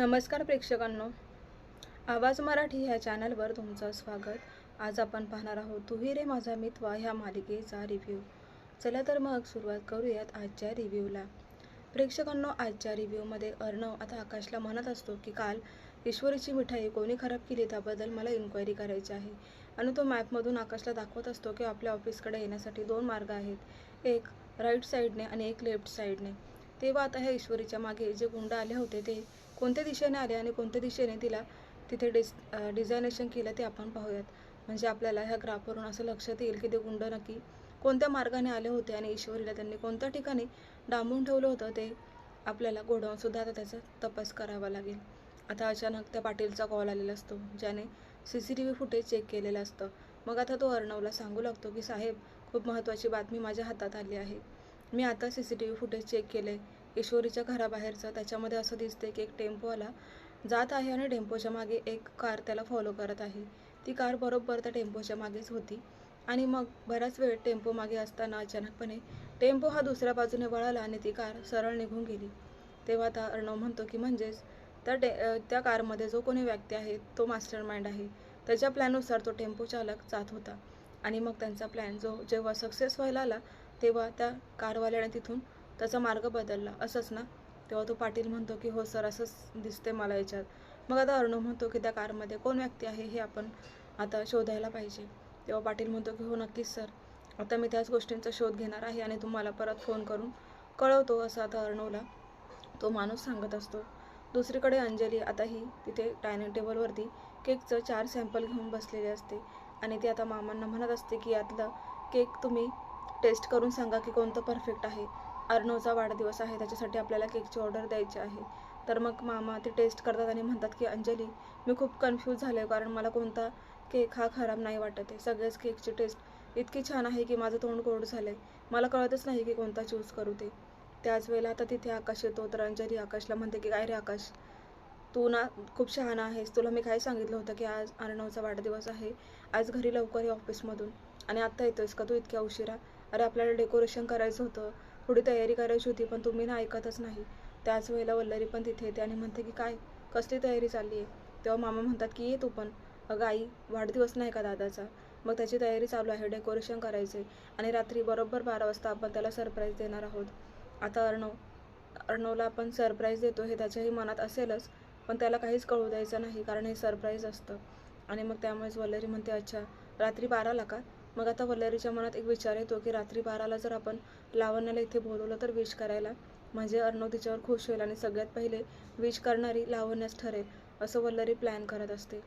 नमस्कार प्रेक्षकांनो. आवाज मराठी ह्या चॅनलवर तुमचं स्वागत. आज आपण पाहणार आहोत तुही रे माझा मितवा ह्या मालिकेचा रिव्ह्यू चला तर मग सुरुवात करूयात आजच्या रिव्ह्यूला प्रेक्षकांनो आजच्या रिव्ह्यूमध्ये अर्णव आता आकाशला म्हणत असतो की काल ईश्वरीची मिठाई कोणी खराब केली त्याबद्दल मला इन्क्वायरी करायची आहे. आणि तो मॅपमधून आकाशला दाखवत असतो की आपल्या ऑफिसकडे येण्यासाठी दोन मार्ग आहेत. एक राईट साईडने आणि एक लेफ्ट साईडने तेव्हा आता ह्या ईश्वरीच्या मागे जे गुंड आले होते ते कोणत्या दिशेने आले आणि कोणत्या दिशेने तिला तिथे डिस डिझायनेशन केलं ते आपण पाहूयात. म्हणजे आपल्याला ह्या ग्राफवरून असं लक्षात येईल की ते गुंड नक्की कोणत्या मार्गाने आले होते आणि ईश्वरीला त्यांनी कोणत्या ठिकाणी डांबून ठेवलं होतं ते आपल्याला गोडाऊनसुद्धा आता त्याचा तपास करावा लागेल. आता अचानक त्या पाटीलचा कॉल आलेला असतो ज्याने C C T V footage check केलेलं असतं. मग आता तो अर्णवला सांगू लागतो की साहेब खूप महत्त्वाची बातमी माझ्या हातात आली आहे. मी आता C C T V footage check केलं आहे ईश्वरीच्या घराबाहेरचं. त्याच्यामध्ये असं दिसते की एक टेम्पोवाला जात आहे आणि टेम्पोच्या मागे एक कार त्याला फॉलो करत आहे. ती कार बरोबर त्या टेम्पोच्या मागेच होती. आणि मग बराच वेळ टेम्पो मागे असताना अचानकपणे टेम्पो हा दुसऱ्या बाजूने वळाला आणि ती कार सरळ निघून गेली. तेव्हा आता अर्णव म्हणतो की म्हणजेच त्या टे त्या कारमध्ये जो कोणी व्यक्ती आहे तो मास्टर माइंड आहे. त्याच्या प्लॅननुसार तो टेम्पो चालक जात होता. आणि मग त्यांचा प्लॅन जो जेव्हा सक्सेस व्हायला आला तेव्हा त्या कारवाल्याने तिथून त्याचा मार्ग बदलला. असंच ना? तेव्हा तो पाटील म्हणतो की हो सर असंच दिसते मला याच्यात. मग आता अर्णव म्हणतो की त्या कारमध्ये कोण व्यक्ती आहे हे आपण आता शोधायला पाहिजे. तेव्हा पाटील म्हणतो की हो नक्कीच सर. आता मी त्याच गोष्टींचा शोध घेणार आहे आणि तुम्हाला परत फोन करून कळवतो असं आता अर्णवला तो माणूस सांगत असतो. दुसरीकडे अंजली आता ही तिथे डायनिंग टेबलवरती केकचं चार सॅम्पल घेऊन बसलेली असते आणि ती आता मामांना म्हणत असते की यातलं केक तुम्ही टेस्ट करून सांगा की कोणतं परफेक्ट आहे. अर्णवचा वाढदिवस आहे त्याच्यासाठी आपल्याला केकची ऑर्डर द्यायची आहे. तर मग मामा ते टेस्ट करतात आणि म्हणतात की अंजली मी खूप कन्फ्यूज झाले कारण मला कोणता केक हा खराब नाही वाटत आहे. सगळ्याच केकची टेस्ट इतकी छान आहे की माझं तोंड गोड झालं आहे मला कळतच नाही की कोणता चूज करू ते. त्याच वेळेला आता तिथे आकाश येतो तर अंजली आकाशला म्हणते की काय रे आकाश तू ना खूप शहाणा आहेस. तुला मी काय सांगितलं होतं की आज अर्णवचा वाढदिवस आहे? आज घरी लवकर ये ऑफिसमधून आणि आत्ता येतोयस का? तू इतक्या उशिरा. अरे आपल्याला डेकोरेशन करायचं होतं. थोडी तयारी करायची होती पण तुम्ही ना ऐकतच नाही. त्याच वेळेला वल्लरी पण तिथे येते आणि म्हणते की काय? कसली तयारी चालली आहे? तेव्हा मामा म्हणतात की ये तू पण. अगं आई वाढदिवस नाही का दादाचा? मग त्याची तयारी चालू आहे डेकोरेशन करायचे आणि रात्री बरोबर बारा वाजता आपण त्याला सरप्राईज देणार आहोत. आता अर्णव अर्णवला आपण सरप्राईज देतो हे त्याच्याही मनात असेलच पण त्याला काहीच कळू द्यायचं नाही कारण हे सरप्राईज असतं. आणि मग त्यामुळेच वल्लरी म्हणते अच्छा रात्री बाराला का? मग आता वल्लरीच्या मनात एक विचार येतो की रात्री बाराला जर आपण लावण्याला इथे बोलवलं तर विश करायला म्हणजे अर्णव तिच्यावर खुश होईल आणि सगळ्यात पहिले विश करणारी लावण्यास ठरेल असं वल्लरी प्लॅन करत असते.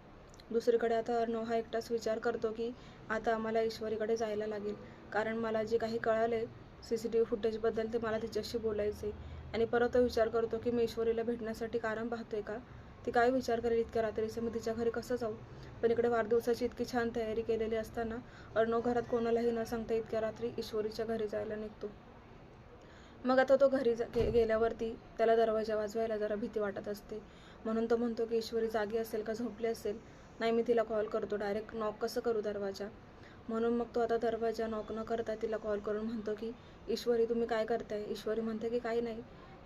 दुसरीकडे आता अर्णव हा एकटाच विचार करतो की आता आम्हाला ईश्वरीकडे जायला लागेल. कारण मला जे काही कळाले सी सी टी व्ही फुटेजबद्दल ते मला तिच्याशी बोलायचे. आणि परत तो विचार करतो की मी ईश्वरीला भेटण्यासाठी कारण पाहतोय का? ती काय विचार करेल इतक्या रात्रीचे मी तिच्या घरी कसं जाऊ? पण इकडे वाढदिवसाची इतकी छान तयारी केलेली असताना अर्णव घरात कोणालाही न सांगता इतक्या रात्री ईश्वरीच्या घरी जायला निघतो. मग आता तो घरी जा- गे गेल्यावरती त्याला दरवाजा वाजवायला जरा भीती वाटत असते. म्हणून तो म्हणतो की ईश्वरी जागी असेल का? झोपली असेल? नाही मी तिला कॉल करतो. डायरेक्ट नॉक कसं करू दरवाजा? म्हणून मग तो आता दरवाजा नॉक न करता तिला कॉल करून म्हणतो की ईश्वरी तुम्ही काय करताय? ईश्वरी म्हणते की काही नाही.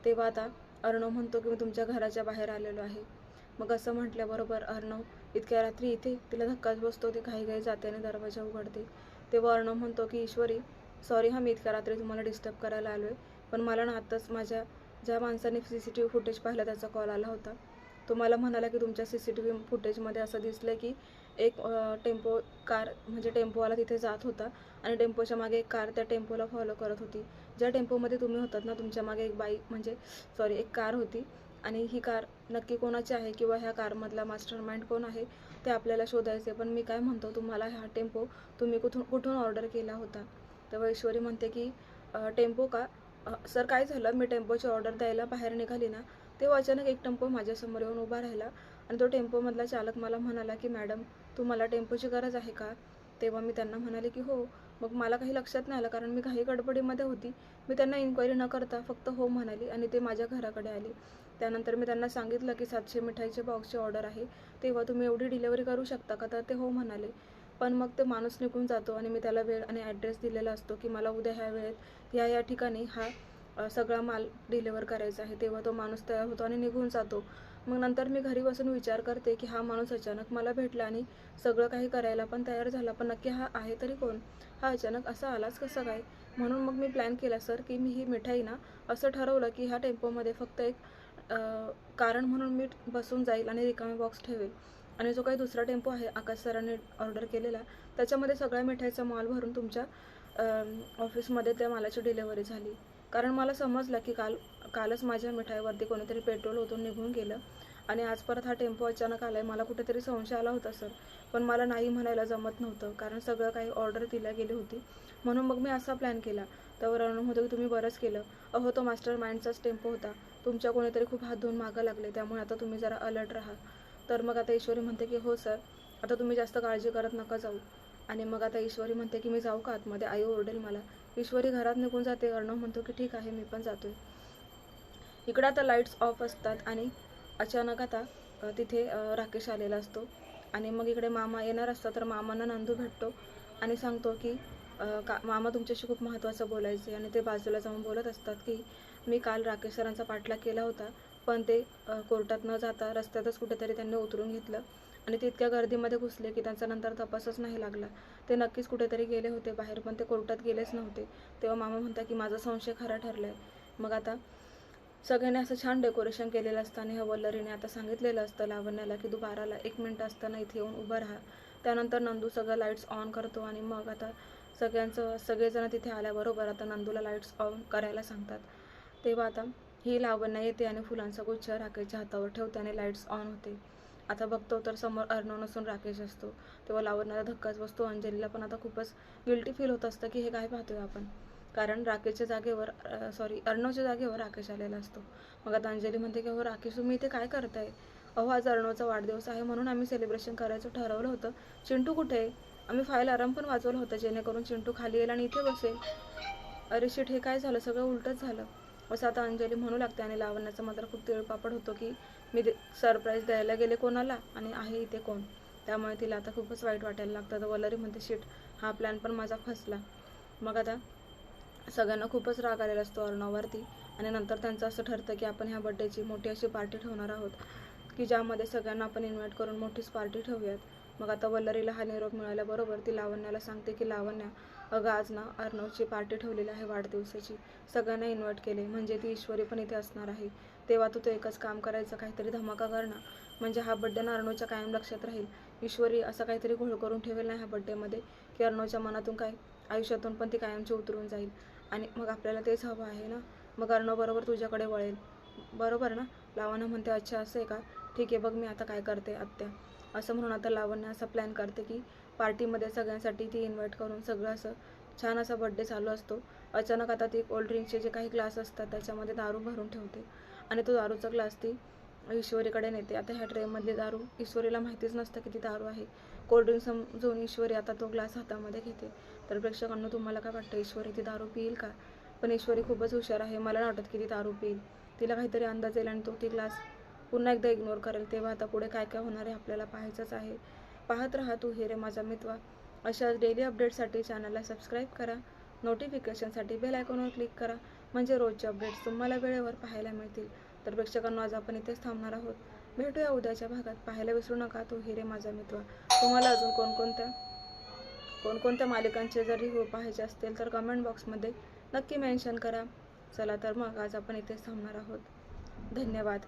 तेव्हा आता अर्णव म्हणतो की मी तुमच्या घराच्या बाहेर आलेलो आहे. मग असं म्हटल्याबरोबर अर्णव इतक्या रात्री इथे तिला धक्काच बसतो ती घाई जाते आणि दरवाजा उघडते. तेव्हा अर्णव म्हणतो की ईश्वरी सॉरी हा मी इतक्या रात्री तुम्हाला डिस्टर्ब करायला आलो आहे पण मला ना आत्ताच माझ्या ज्या माणसाने C C T V footage पाहिलं त्याचा कॉल आला होता. तो मला म्हणाला की तुमच्या सी सी टी व्ही फुटेजमध्ये असं दिसलं की एक टेम्पो कार म्हणजे टेम्पोवाला तिथे जात होता आणि टेम्पोच्या मागे एक कार त्या टेम्पोला फॉलो करत होती. ज्या टेम्पोमध्ये तुम्ही होतात ना तुमच्या मागे एक बाईक म्हणजे सॉरी एक कार होती. आणि ही कार नक्की कोणाची आहे किंवा ह्या कारमधला मास्टर माइंड कोण आहे ते आपल्याला शोधायचे पण मी काय म्हणतो तुम्हाला हा टेम्पो तुम्ही कुठून कुठून ऑर्डर केला होता? तेव्हा ईश्वरी म्हणते की टेम्पो का? सर काय झालं? मी टेम्पोची ऑर्डर द्यायला बाहेर निघाली ना तेव्हा अचानक एक टेम्पो माझ्यासमोर येऊन उभा राहिला आणि तो टेम्पोमधला चालक मला म्हणाला की मॅडम तुम्हाला टेम्पोची गरज आहे का? तेव्हा मी त्यांना म्हणाले की हो. मग मला काही लक्षात नाही आलं कारण मी काही गडबडीमध्ये होती. मी त्यांना इन्क्वायरी न करता फक्त हो म्हणाली आणि ते माझ्या घराकडे आले. त्यानंतर मी त्यांना सांगितलं की सातशे मिठाईचे बॉक्सची ऑर्डर आहे. तेव्हा तुम्ही एवढी डिलेवरी करू शकता का? तर ते हो म्हणाले. पण मग ते माणूस निघून जातो आणि मी त्याला वेळ आणि ॲड्रेस दिलेला असतो की मला उद्या ह्या वेळेत या या ठिकाणी हा सगळा माल डिलेवर करायचा आहे. तेव्हा तो माणूस तयार होतो आणि निघून जातो. मग नंतर मी घरी बसून विचार करते की हा माणूस अचानक मला भेटला आणि सगळं काही करायला पण तयार झाला. पण नक्की हा आहे तरी कोण? हा अचानक असा आलाच कसं काय? म्हणून मग मी प्लॅन केला सर की मी ही मिठाई ना असं ठरवलं की ह्या टेम्पोमध्ये फक्त एक कारण म्हणून मी बसून जाईल आणि रिकामे बॉक्स ठेवेल. आणि जो काही दुसरा टेम्पो आहे आकाश सरांनी ऑर्डर केलेला त्याच्यामध्ये सगळ्या मिठाईचा माल भरून तुमच्या ऑफिसमध्ये त्या मालाची डिलेवरी झाली. कारण मला समजलं की काल कालच माझ्या मिठाईवरती कोणीतरी पेट्रोल ओतून निघून गेलं. आणि आज परत हा टेम्पो अचानक आला आहे मला कुठेतरी संशय आला होता सर. पण मला नाही म्हणायला जमत नव्हतं कारण सगळं काही ऑर्डर दिल्या गेली होती. म्हणून मग मी असा प्लॅन केला. त्यावर अनुभव की तुम्ही बरंच केलं. अहो तो मास्टर माइंडचाच टेम्पो होता. तुमच्या कोणीतरी खूप हात धुवून मागं लागले त्यामुळे आता तुम्ही जरा अलर्ट राहा. तर मग आता ईश्वरी म्हणते की हो सर आता तुम्ही जास्त काळजी करत नका जाऊ. आणि मग आता ईश्वरी म्हणते की मी जाऊ का आतमध्ये? आई ओरडेल मला. ईश्वरी घरात निघून जाते. अर्णव म्हणतो की ठीक आहे मी पण जातोय. इकडं आता लाईट्स ऑफ असतात आणि अचानक आता तिथे राकेश आलेला असतो. आणि मग इकडे मामा येणार असतात तर मामांना नंदू भेटतो आणि सांगतो की का मामा तुमच्याशी खूप महत्त्वाचं बोलायचे आणि ते बाजूला जाऊन बोलत असतात की मी काल राकेश सरांचा पाठलाग केला होता पण ते कोर्टात न जाता रस्त्यातच कुठेतरी त्यांनी उतरून घेतलं आणि ते इतक्या गर्दीमध्ये घुसले की त्यांचा नंतर तपासच नाही लागला. ते नक्कीच कुठेतरी गेले होते बाहेर पण ते कोर्टात गेलेच नव्हते. तेव्हा मामा म्हणतात की माझा संशय खरा ठरला आहे मग आता सगळ्यांनी असं छान डेकोरेशन केलेलं असतं आणि हवलरीने आता सांगितलेलं असतं लावण्याला की दुपाराला एक मिनटं असताना इथे येऊन उभं राहा. त्यानंतर नंदू सगळं लाईट्स ऑन करतो आणि मग आता सगळ्यांचं सगळेजण तिथे आल्याबरोबर आता नंदूला लाईट्स ऑन करायला सांगतात. तेव्हा आता ही लावण्या येते आणि फुलांचा गुच्छ राकेशच्या हातावर ठेवते आणि लाईट्स ऑन होते. आता बघतो तर समोर अर्णव नसून राकेश असतो. तेव्हा लावण्याला धक्काच बसतो. अंजलीला पण आता खूपच गिल्टी फील होत असतं की हे काय पाहतोय आपण. कारण राकेशच्या जागेवर सॉरी अर्णवच्या जागेवर राकेश आलेला असतो. मग आता अंजली म्हणते की हो राकेश तुम्ही इथे काय करताय? अहो आज अर्णवचा वाढदिवस आहे म्हणून आम्ही सेलिब्रेशन करायचं ठरवलं होतं. चिंटू कुठे आहे? आम्ही फाईल आराम पण वाजवलं होतं. जेणेकरून चिंटू खाली येईल आणि इथे बसेल. अरे शिट हे काय झालं? सगळं उलटच झालं. असं आता अंजली म्हणू लागते आणि लावण्याचा मात्र खूप तिळपापड होतो की मी सरप्राईज द्यायला गेले कोणाला आणि आहे इथे कोण? त्यामुळे तिला आता खूपच वाईट वाटायला लागतं. तर वलरी म्हणते शिट हा प्लॅन पण माझा फसला. मग आता सगळ्यांना खूपच राग आलेला असतो अर्णववरती आणि नंतर त्यांचं असं ठरतं की आपण ह्या बड्डेची मोठी अशी पार्टी ठेवणार आहोत की ज्यामध्ये सगळ्यांना आपण इन्व्हाइट करून मोठीच पार्टी ठेवूयात. मग आता वल्लरीला हा निरोप मिळाल्याबरोबर ती लावण्याला सांगते की लावण्या अगं आज ना अर्णवची पार्टी ठेवलेली आहे वाढदिवसाची. सगळ्यांना इन्व्हाइट केले. म्हणजे ती ईश्वरी पण इथे असणार आहे. तेव्हा तू तो एकच काम करायचं काहीतरी धमाका करणं म्हणजे हा बड्डे ना अर्णवच्या कायम लक्षात राहील. ईश्वरी असं काहीतरी घोळ करून ठेवेल ना ह्या बड्डेमध्ये की अर्णवच्या मनातून काय आयुष्यातून पण ती कायमची उतरून जाईल. आणि मग आपल्याला तेच हवं आहे ना. मग अर्णव बरोबर तुझ्याकडे वळेल. बरोबर ना? लावणं म्हणते अच्छा असं आहे का? ठीक आहे बघ मी आता काय करते आत्या. असं म्हणून आता लावण्या असा प्लॅन करते की पार्टीमध्ये सगळ्यांसाठी ती इन्व्हाइट करून सगळं असं छान असा बड्डे चालू असतो. अचानक आता ती कोल्ड ड्रिंकचे जे काही ग्लास असतात त्याच्यामध्ये दारू भरून ठेवते. आणि तो दारूचा ग्लास ती ईश्वरीकडे नेते. आता ह्या ट्रेमधली दारू ईश्वरीला माहितीच नसतं की ती दारू आहे. कोल्ड्रिंक समजून ईश्वरी आता तो ग्लास हातामध्ये घेते. तर प्रेक्षकांना तुम्हाला काय वाटतं? ईश्वरी ती दारू पिईल का? पण ईश्वरी खूपच हुशार आहे. मला नाही वाटत की ती दारू पिईल. तिला काहीतरी अंदाज येईल आणि तो ती ग्लास पुन्हा एकदा इग्नोर करेल. तेव्हा आता पुढे काय काय होणार आहे आपल्याला पाहायचंच आहे. पाहत राहा तू हिरे माझा मित्वा. अशा डेली अपडेटसाठी चॅनलला सबस्क्राईब करा. नोटिफिकेशनसाठी बेल आयकॉनवर क्लिक करा. म्हणजे रोजचे अपडेट्स तुम्हाला वेळेवर पाहायला मिळतील. तर प्रेक्षकांना आज आपण इथेच थांबणार आहोत. भेटूया उद्याच्या भागात. पाहायला विसरू नका तू हिरे माझा मित्र तुम्हाला अजून कोणकोणत्या कोणकोणत्या मालिकांचे जर रिव्ह्यू पाहायचे असतील तर कमेंट बॉक्समध्ये नक्की मेन्शन करा. चला तर मग आज आपण इथेच थांबणार आहोत. धन्यवाद.